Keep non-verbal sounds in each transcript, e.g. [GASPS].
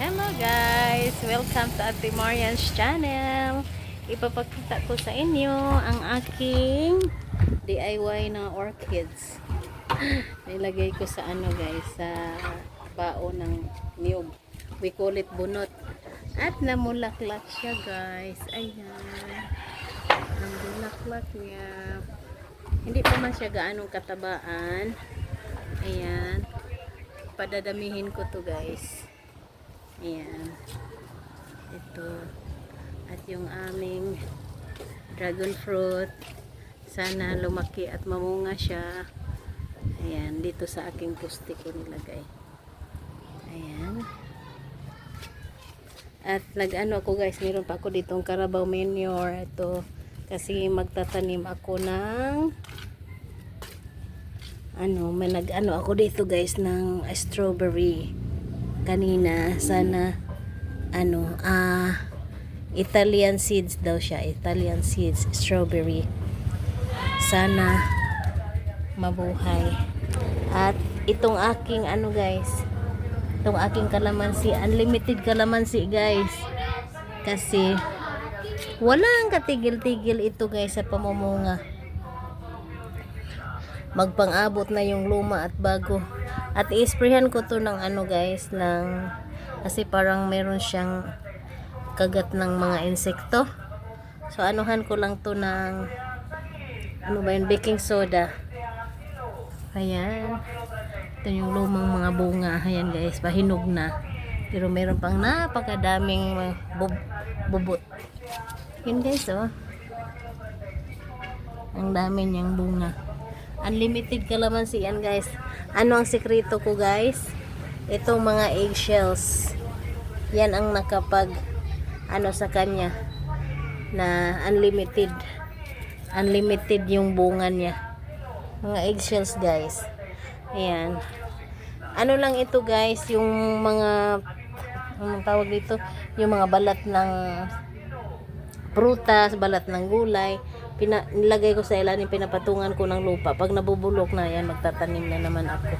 Hello guys! Welcome to Ate Marian's channel. Ipapakita ko sa inyo ang aking DIY na orchids. [GASPS] Nilagay ko sa ano guys, sa bao ng niyog. We call it bunot. At namulaklak siya guys. Ayan. Ang bulaklak niya. Hindi pa man siya gaanong katabaan. Ayan. Padadamihin ko to guys. Ayan. Ito. At yung aming dragon fruit. Sana lumaki at mamunga siya. Ayan. Dito sa aking pusti ko nilagay. Ayan. At nag-ano ako guys, meron pa ako ditong Carabao manure. Ito. Kasi magtatanim ako ng ano, may nag-ano ako dito guys ng strawberry kanina sana ano ah Italian seeds daw siya Italian seeds strawberry. Sana mabuhay. At itong aking ano guys itong aking kalamansi unlimited kalamansi guys. Kasi walang katigil-tigil ito guys sa pamumunga magpang-abot na yung luma at bago. At i-sprayhan ko to ng ano guys ng kasi parang meron siyang kagat ng mga insekto. So anuhan ko lang to ng ano ba yun baking soda. Ayan. Ito yung lumang mga bunga. Ayan guys pahinog na. Pero meron pang napakadaming bub- bubot. Yun guys oh. Ang dami niyang bunga unlimited kalamansi yan guys. Ano ang sekreto ko guys? Itong mga eggshells. Yan ang nakapag ano sa kanya na unlimited. Unlimited yung bunga niya. Mga eggshells guys. Ayan. Ano lang ito guys? Yung mga anong tawag dito? Yung mga balat ng prutas, balat ng gulay pina, nilagay ko sa ilalim, pinapatungan ko ng lupa. Pag nabubulok na yan, magtatanim na naman ako.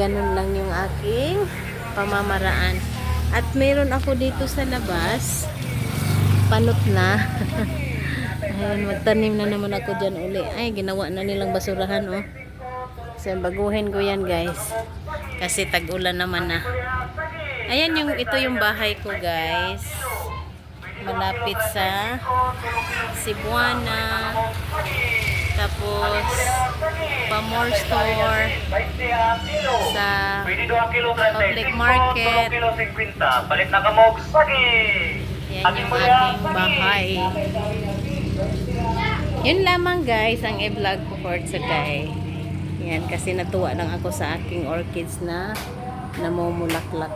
Ganun lang yung aking pamamaraan. At meron ako dito sa labas, panot na. [LAUGHS] Ayun, magtanim na naman ako dyan uli. Ay, ginawa na nilang basurahan, oh. So, baguhin ko yan, guys. Kasi tag-ulan naman na. Ayan yung, ito yung bahay ko, guys malapit sa Cebuana. Tapos Pamor Store. Sa public market. Yan yung aking bahay. Yun lamang guys ang i-vlog ko for today. Yan kasi natuwa lang ako sa aking orchids na namumulaklak